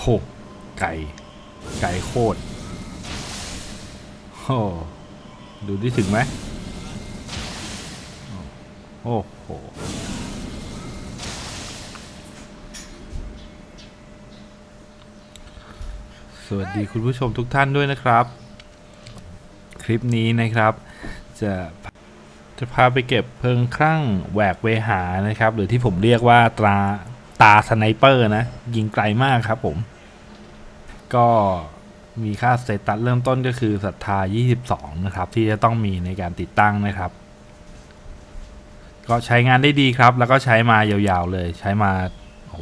โหไก่ ไก่โคตรโอ้ดูที่ถึงไหมโอ้โหสวัสดีคุณผู้ชมทุกท่านด้วยนะครับ คลิปนี้นะครับ จะจะพาไปเก็บเพลิงครั่งแหวกเวหานะครับ หรือที่ผมเรียกว่าตรา ตาสไนเปอร์นะ ยิงไกลมากครับผม ก็มีค่าสเตตัสเริ่มต้นก็คือศรัทธา 22 นะครับ ที่จะต้องมีในการติดตั้งนะครับ ก็ใช้งานได้ดีครับ แล้วก็ใช้มายาวๆเลย ใช้มาโอ้โห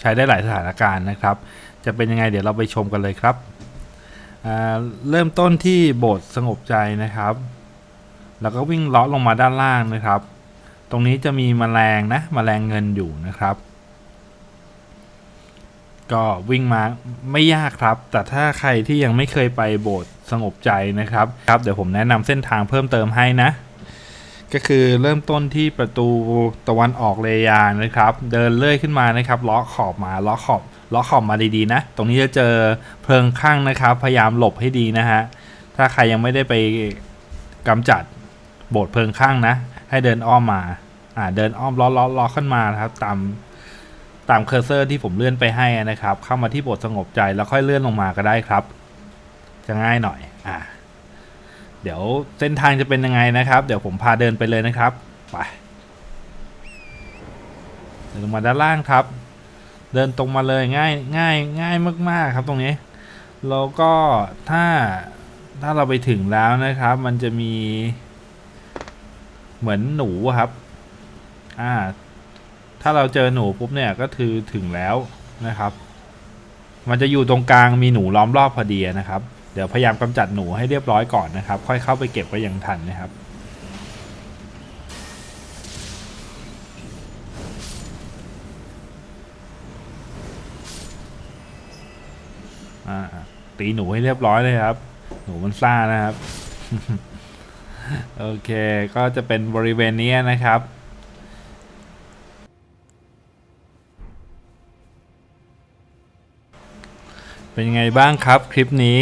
ใช้ได้หลายสถานการณ์นะครับ จะเป็นยังไงเดี๋ยวเราไปชมกันเลยครับเริ่มต้นที่โบสถ์สงบใจนะครับ แล้วก็วิ่งเลาะลงมาด้านล่างนะครับ ตรงนี้จะมีแมลงนะแมลงเงินอยู่นะครับ ก็วิ่งมาไม่ยากครับ แต่ถ้าใครที่ยังไม่เคยไปโบสถ์สงบใจนะครับครับ เดี๋ยวผมแนะนำเส้นทางเพิ่มเติมให้นะ ก็คือเริ่มต้นที่ประตูตะวันออกเลยานนะครับ เดินเลื่อยขึ้นมานะครับล้อขอบมาล้อขอบล้อขอบมาดีๆนะ ตรงนี้จะเจอเพลิงข้างนะครับ พยายามหลบให้ดีนะฮะถ้าใครยังไม่ได้ไปกำจัดโบสถ์เพลิงข้างนะ ให้เดินอ้อมมาอ่าเดินอ้อมล้อล้อล้อขึ้นมานะครับ ตาม ตามเคอร์เซอร์ที่ผมเลื่อนไปให้นะครับ เข้ามาที่บสถ์สงบใจแล้วค่อยเลื่อนลงมาก็ได้ครับ จะง่ายหน่อยอ่าเดี๋ยวเส้นทางจะเป็นยังไงนะครับ เดี๋ยวผมพาเดินไปเลยนะครับไปเดินลงมาด้านล่างครับ เดินตรงมาเลยง่ายง่ายง่ายมาก ๆ ครับตรงนี้แล้วก็ถ้าถ้าเราไปถึงแล้วนะครับ มันจะมีเหมือนหนูครับ อ่า ถ้าเราเจอหนูปุ๊บเนี่ยก็คือถึงแล้วนะครับ มันจะอยู่ตรงกลางมีหนูล้อมรอบพอดีนะครับ เดี๋ยวพยายามกำจัดหนูให้เรียบร้อยก่อนนะครับ ค่อยเข้าไปเก็บก็ยังทันนะครับตีหนูให้เรียบร้อยเลยครับ หนูมันซ่านะครับ โอเค ก็จะเป็นบริเวณนี้นะครับ เป็นยังไงบ้างครับ คลิปนี้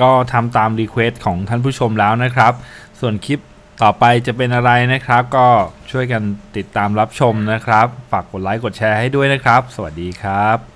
ก็ทำตามรีเควสของท่านผู้ชมแล้วนะครับ ส่วนคลิปต่อไปจะเป็นอะไรนะครับ ก็ช่วยกันติดตามรับชมนะครับ ฝากกดไลค์กดแชร์ให้ด้วยนะครับ สวัสดีครับ